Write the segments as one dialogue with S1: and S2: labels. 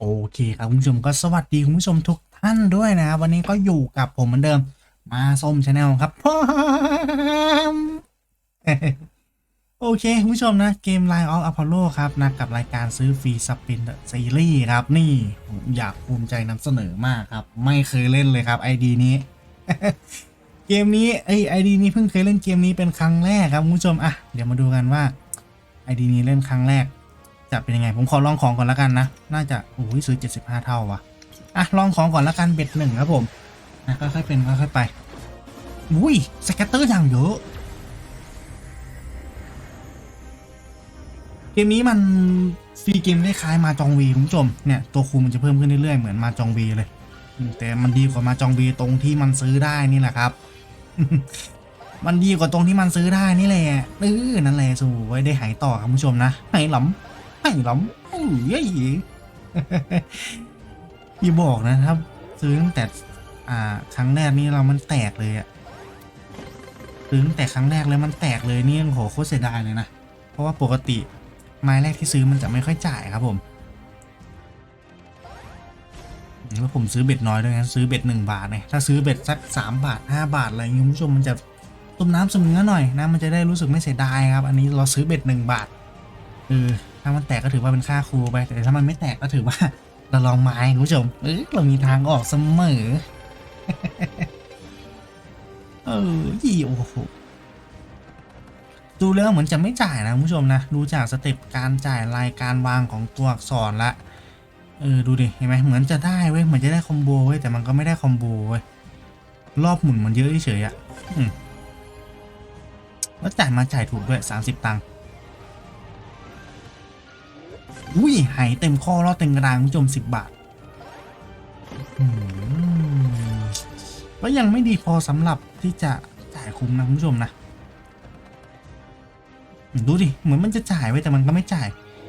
S1: โอเคครับคุณผู้ชมก็สวัสดีคุณผู้ชมทุกท่านด้วยนะครับวันนี้ก็อยู่กับผมเหมือนเดิม มาส้มชาแนลครับโอเคคุณผู้ชมนะเกม Line of Apollo ครับนะกับรายการซื้อฟรีสปินซีรีส์ครับนี่ผมอยากภูมิใจนำเสนอมากครับ ไม่เคยเล่นเลยครับไอดีนี้ เกมนี้ไอไอดีนี้เพิ่งเคยเล่นเกมนี้เป็นครั้งแรกครับคุณผู้ชมอะเดี๋ยวมาดูกันว่าไอดีนี้เล่นครั้งแรก จะเป็นยังไง ผมขอลองของก่อนแล้วกันนะ น่าจะโอ้ยซื้อ 75 เท่าว่ะอะลองของก่อนแล้วกันเบ็ดหนึ่งครับผมนะค่อยๆเป็นค่อยๆไปอุ้ยสแกตเตอร์อย่างเยอะเกมนี้มันฟรีเกมคล้ายมาจองวีคุณผู้ชมเนี่ยตัวคูมันจะเพิ่มขึ้นเรื่อยๆเหมือนมาจองวีเลย แต่มันดีกว่ามาจองวีตรงที่มันซื้อได้นี่แหละครับ มันดีกว่าตรงที่มันซื้อได้นี่แหละเออนั่นแหละสู้ไว้ได้หายต่อครับคุณผู้ชมนะหายหลำหายหลำอุ้ยอย่าบอกนะครับ ซื้อตั้งแต่ อ่า ครั้งแรกนี่เรามันแตกเลยอะซื้อตั้งแต่ครั้งแรกเลยมันแตกเลยนี่โหโคตรเสียดายเลยนะเพราะว่าปกติไม้แรกที่ซื้อมันจะไม่ค่อยจ่ายครับผมแล้วผมซื้อเบ็ดน้อยด้วยนะซื้อเบ็ดหนึ่งบาทเนี่ยถ้าซื้อเบ็ดสักสามบาทห้าบาทอะไรอย่างเงี้ยคุณผู้ชมมันจะต้มน้ำสมเนื้อหน่อยนะมันจะได้รู้สึกไม่เสียดายครับ อันนี้เราซื้อเบ็ดหนึ่งบาทเออ ถ้ามันแตกก็ถือว่าเป็นค่าครูไป แต่ถ้ามันไม่แตกก็ถือว่าเราลองไม้คุณผู้ชมเออเรามีทางออกเสมอเออยี่โอ้โหดูแล้วเหมือนจะไม่จ่ายนะคุณผู้ชมนะดูจากสเต็ปการจ่ายรายการวางของตัวอักษรละเออดูดิเห็นไหมเหมือนจะได้เว้ยเหมือนจะได้คอมโบเว้ยแต่มันก็ไม่ได้คอมโบเว้ยรอบหมุนมันเยอะเฉยอะอืมแล้วจ่ายมาจ่ายถูกด้วย30ตังค์ อุ้ยหายเต็มข้อรอดเต็มกรานคุณผู้ชมสิบบาทอืมแล้วยังไม่ดีพอสำหรับที่จะจ่ายคุ้มนะคุณผู้ชมนะ ดูดิ เหมือนมันจะจ่ายไว้แต่มันก็ไม่จ่าย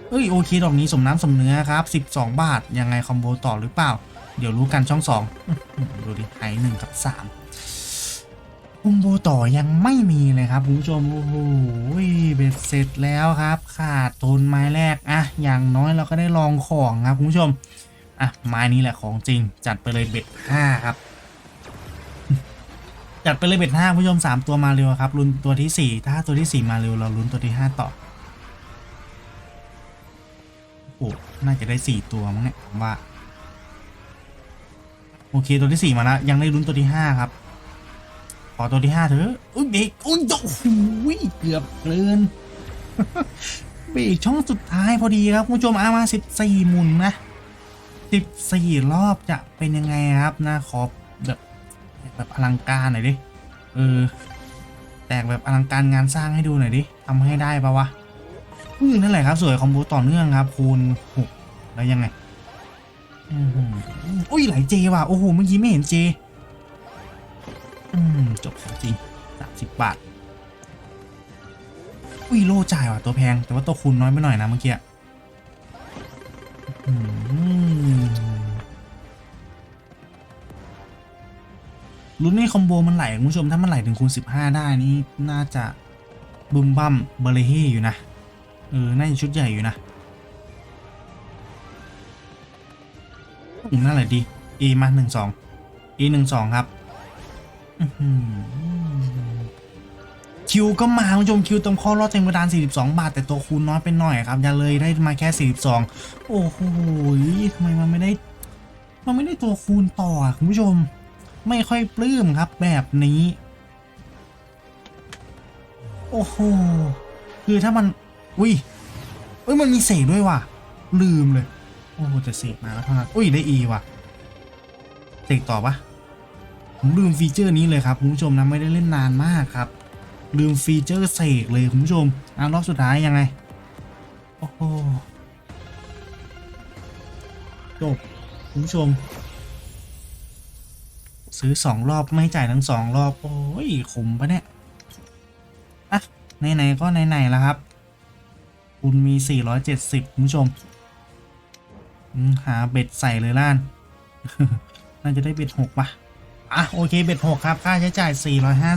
S1: เอ้ยโอเคดอกนี้สมน้ำสมเนื้อครับ 12 บาท ยังไงคอมโบต่อหรือเปล่า เดี๋ยวรู้กันช่องสองดูดิไอหนึ่งกับสาม คอมโบต่อยังไม่มีเลยครับคุณผู้ชมโอ้โหเบ็ดเสร็จแล้วครับ ขาดทุนไม้แรกอะอย่างน้อยเราก็ได้ลองของครับคุณผู้ชมอะไม้นี้แหละของจริง จัดไปเลยเบ็ดห้าครับ จัดไปเลยเบ็ดห้าคุณผู้ชมสามตัวมาเร็วครับลุ้นตัวที่สี่ถ้าตัวที่สี่มาเร็วเราลุ้นตัวที่ห้าต่อโอ้น่าจะได้สี่ตัวมั้งเนี่ยผมว่า โอเคตัวที่สี่มาแล้วยังได้ลุ้นตัวที่ห้าครับ ขอตัวที่ห้าเถอะอุ้ยเบรกอุ้ยโอ้โหเกือบเกินเบรกช่องสุดท้ายพอดีครับคุณผู้ชมเอามาสิบสี่หมุนนะสิบสี่รอบจะเป็นยังไงครับนะขอแบบแบบอลังการหน่อยดิเออแตกแบบอลังการงานสร้างให้ดูหน่อยดิทำให้ได้ปะวะอืมนั่นแหละครับสวยคอมโบต่อเนื่องครับ คูณหกแล้วยังไงอือหืออุ้ยไหลเจว่ะโอ้โหเมื่อกี้ไม่เห็นเจ อืม จบของจริงสามสิบบาทอุ้ยโลจ่ายว่ะตัวแพง แต่ว่าตัวคูณน้อยไปหน่อยนะเมื่อกี้อืมลุ้นให้คอมโบมันไหลคุณผู้ชมถ้ามันไหลถึงคูณ 15 ได้นี่น่าจะบึมบัมเบอร์เรเฮอยู่นะ เออ น่าจะชุดใหญ่อยู่นะอืมนั่นแหละดี E มาหนึ่งสอง E หนึ่งสองครับ คิวก็มาคุณผู้ชมคิวตรงข้อรอดเต็มกระดาน 42 บาท แต่ตัวคูณน้อยไปหน่อยครับอย่าเลยได้มาแค่ 42 โอ้โหทำไมมันไม่ได้ มันไม่ได้ตัวคูณต่อคุณผู้ชม ไม่ค่อยปลื้มครับแบบนี้ โอ้โหคือถ้ามันอุ้ยเอ้ยมันมีเศษด้วยว่ะ ลืมเลย โอ้โหแต่เศษมาแล้วเท่านั้นอุ้ยได้อีว่ะเศษต่อปะ ผมลืมฟีเจอร์นี้เลยครับคุณผู้ชมนะไม่ได้เล่นนานมากครับ ลืมฟีเจอร์เสกเลยคุณผู้ชมอะรอบสุดท้ายยังไง โอ้โหจบคุณผู้ชม ซื้อสองรอบไม่จ่ายทั้งสองรอบ โอ้ยคุ้มปะเนี่ยอะไหนๆก็ไหนๆแล้วครับ คุณมี 470คุณผู้ชมอืมหาเบ็ดใส่เลยล้าน น่าจะได้เบ็ดหกปะ อะโอเคเบ็ดหกครับค่าใช้จ่าย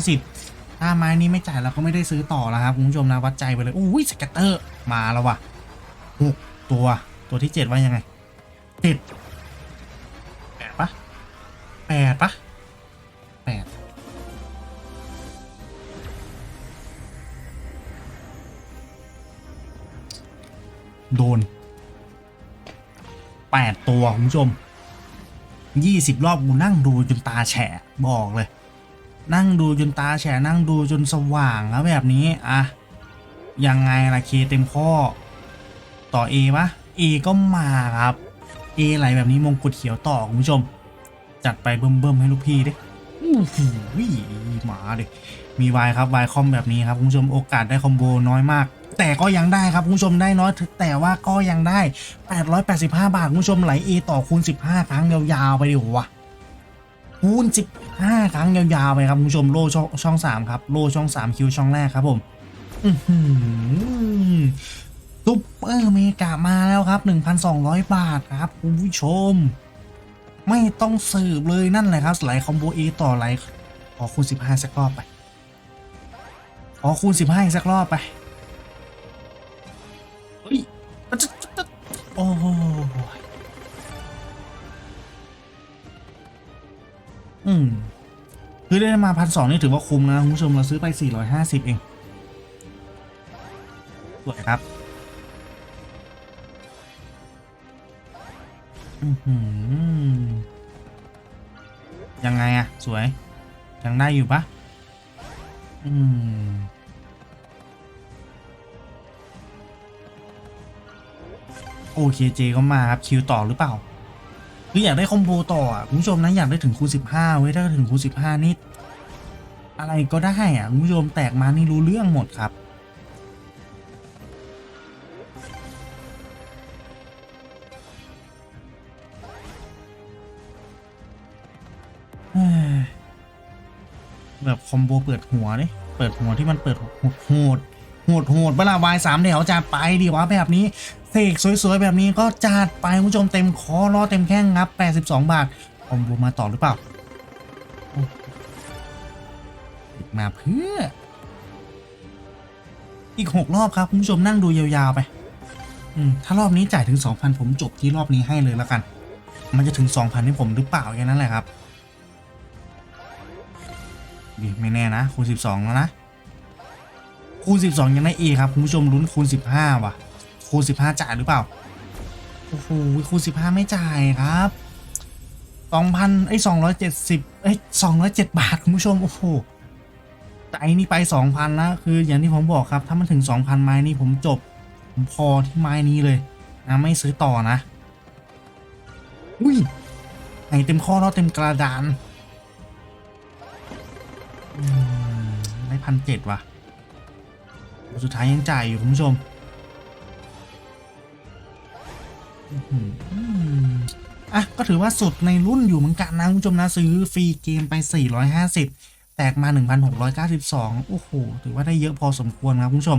S1: 450 ถ้าไม้นี้ไม่จ่ายเราก็ไม่ได้ซื้อต่อแล้วครับคุณผู้ชมนะวัดใจไปเลยอุ้ยสเก็ตเตอร์มาแล้วว่ะหกตัวตัวที่เจ็ดว่ายังไงเจ็ดแปดปะแปดปะแปดโดนแปดตัวคุณผู้ชม ยี่สิบรอบกูนั่งดูจนตาแฉะบอกเลย นั่งดูจนตาแฉะนั่งดูจนสว่างแล้วแบบนี้อะยังไงล่ะเคเต็มข้อ ต่อ A ปะ A ก็มาครับ A ไหลแบบนี้มงกุฎเขียวต่อคุณผู้ชม จัดไปเบิ่มๆให้ลูกพี่ดิอู้หูหมาดิมีวายครับวายคอมแบบนี้ครับคุณผู้ชมโอกาสได้คอมโบน้อยมาก แต่ก็ยังได้ครับคุณผู้ชมได้น้อยแต่ว่าก็ยังได้ 885 บาทคุณผู้ชมไหล A ต่อคูณ 15 ครั้งยาวๆไปดิวะคูณ 15 ครั้งยาวๆไปครับคุณผู้ชมโล่ช่องช่อง3ครับ โล่ช่อง 3 คิวช่องแรกครับผมอื้อหือซุปเปอร์เมกามาแล้วครับ 1,200 บาทครับคุณผู้ชม ไม่ต้องสืบเลยนั่นแหละครับไหลคอมโบเอต่อไหลขอคูณ 15 สักรอบไปขอคูณ 15 อีกสักรอบไป อืมคือได้มาพันสองนี่ถือว่าคุ้มนะคุณผู้ชมเราซื้อไป 450 เอง สวยครับอือหือยังไงอะสวย ยังได้อยู่ปะอืมโอเคเจก็มาครับ คิวต่อหรือเปล่า คืออยากได้คอมโบต่ออะคุณผู้ชมนะอยากได้ถึงคูณ15เว้ยถ้าถึงคูณ15นี่อะไรก็ได้อะคุณผู้ชมแตกมานี่รู้เรื่องหมดครับ แบบคอมโบเปิดหัวดิเปิดหัวที่มันเปิดโหดโหดโหดโหดเวลาวายสามแถวจัดไปดีวะแบบนี้ เสกสวยๆ แบบนี้ก็จัดไปคุณผู้ชมเต็มคอรอเต็มแข้งครับ 82 บาทคอมโบมาต่อหรือเปล่ามาเพื่อ อีก 6 รอบครับ คุณผู้ชมนั่งดูยาวๆไป ถ้ารอบนี้จ่ายถึง 2,000 ผมจบที่รอบนี้ให้เลยแล้วกัน มันจะถึง 2,000ให้ผมหรือเปล่าแค่นั้นแหละครับดีไม่แน่นะคูณ 12 แล้วนะ คูณ 12 ยังได้ A ครับ คุณผู้ชมลุ้นคูณ 15 ว่ะ คูณ15จ่ายหรือเปล่าโอ้โหคูณ15 ไม่จ่ายครับ2,000ไอ้ย270เอ้ย207 บาท คุณผู้ชม โอ้โหแต่อ้นี่ไป 2,000แล้วคืออย่างที่ผมบอกครับ ถ้ามันถึง 2,000 ไม้นี่ผมจบ ผมพอที่ไม้นี้เลยนะไม่ซื้อต่อนะ อุ้ยไหนเต็มข้อแล้วเต็มกระดานได้พันเจ็ดว่ะ สุดท้ายยังจ่ายอยู่คุณผู้ชม อะ ก็ถือว่าสุดในรุ่นอยู่เหมือนกันนะคุณผู้ชมนะซื้อฟรีเกมไป 450 แตกมา 1,692 โอ้โห ถือว่าได้เยอะพอสมควรครับคุณผู้ชม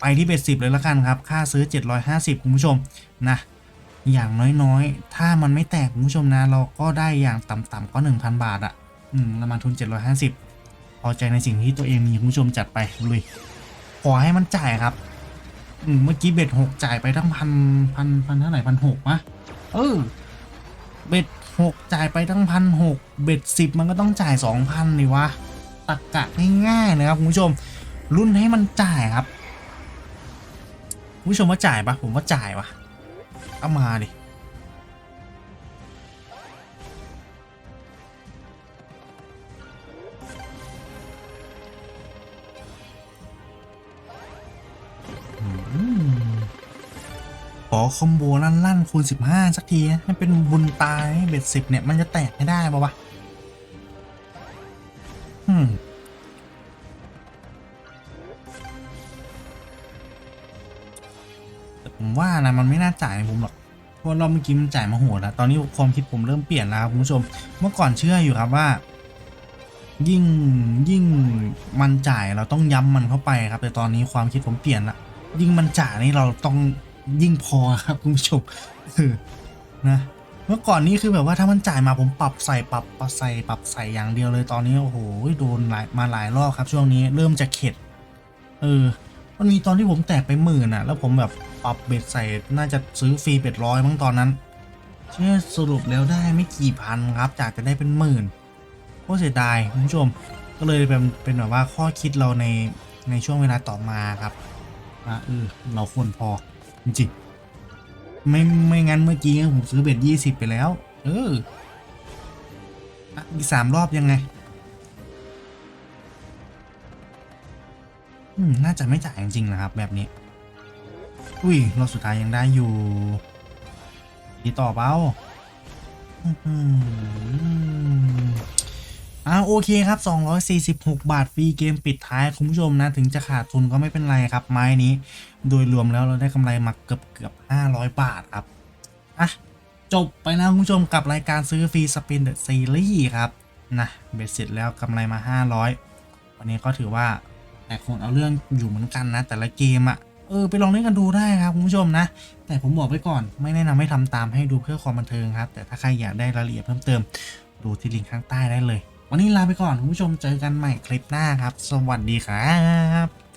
S1: ไปที่เบ็ดสิบเลยละกันครับ ค่าซื้อ 750 คุณผู้ชมนะอย่างน้อยๆ ถ้ามันไม่แตกคุณผู้ชมนะ เราก็ได้อย่างต่ำๆก็ 1,000 บาทอะ่ะ อืมประมาณทุน 750 พอใจในสิ่งที่ตัวเองมีคุณผู้ชมจัดไปลุย ขอให้มันจ่ายครับ อืมเมื่อกี้เบ็ดหกจ่ายไปทั้งพันพันพันเท่าไหร่พันหกมะเออ เบ็ดหกจ่ายไปทั้งพันหกเบ็ดสิบมันก็ต้องจ่ายสองพันดิวะตักกะง่ายๆนะครับคุณผู้ชม รุ่นให้มันจ่ายครับคุณผู้ชมว่าจ่ายปะผมว่าจ่ายวะเอามาดิ ขอคอมโบลั่นๆคูณ 15 สักทีให้เป็นบุญตายเบ็ดสิบเนี่ย มันจะแตกไม่ได้ปะวะอืมแต่ผมว่านะมันไม่น่าจ่ายให้ผมหรอกเพราะรอบเมื่อกี้มันจ่ายมาโหดแล้ว ตอนนี้ความคิดผมเริ่มเปลี่ยนแล้วครับคุณผู้ชม เมื่อก่อนเชื่ออยู่ครับว่า ยิ่งยิ่งมันจ่ายเราต้องย้ำมันเข้าไปครับ แต่ตอนนี้ความคิดผมเปลี่ยนละยิ่งมันจ่ายนี่เราต้อง ยิ่งพอครับคุณผู้ชมเออนะเมื่อก่อนนี้คือแบบว่าถ้ามันจ่ายมาผมปรับใส่ปรับปรับใส่ปรับใส่อย่างเดียวเลยตอนนี้โอ้โหโดนหลายมาหลายรอบครับ ช่วงนี้เริ่มจะเข็ด เออ มันมีตอนที่ผมแตกไปหมื่นอะ แล้วผมแบบปรับเบ็ดใส่น่าจะซื้อฟรีเบ็ดร้อยมั้งตอนนั้นเชื่อสรุปแล้วได้ไม่กี่พันครับจากจะได้เป็นหมื่นโคตรเสียดายคุณผู้ชมก็เลยเป็นเป็นแบบว่าข้อคิดเราในในช่วงเวลาต่อมาครับว่าเออเราควรพอ จริงๆไม่ไม่งั้นเมื่อกี้ผมซื้อเบ็ดยี่สิบไปแล้ว เอออีกสามรอบยังไงอืมน่าจะไม่จ่ายจริงๆนะครับ แบบนี้ อุ้ยรอบสุดท้ายยังได้อยู่ดีต่อเป้า อ่าโอเคครับ 246 บาทฟรีเกมปิดท้ายคุณผู้ชมนะ ถึงจะขาดทุนก็ไม่เป็นไรครับ ไม้นี้ โดยรวมแล้วเราได้กำไรมาเกือบเกือบ500 บาทครับ อะ จบไปแล้วคุณผู้ชมกับรายการซื้อฟรีสปินเดอะซีรีส์ครับนะเบ็ดเสร็จแล้วกำไรมา 500 วันนี้ก็ถือว่าแต่คนเอาเรื่องอยู่เหมือนกันนะ แต่ละเกมอะ่ะเออไปลองเล่นกันดูได้ครับคุณผู้ชมนะ แต่ผมบอกไว้ก่อนไม่แนะนำให้ทำตามให้ดูเพื่อความบันเทิงครับ แต่ถ้าใครอยากได้รายละเอียดเพิ่มเติม ดูที่ลิงก์ข้างใต้ได้เลย วันนี้ลาไปก่อนคุณผู้ชมเจอกันใหม่คลิปหน้าครับ สวัสดีครับ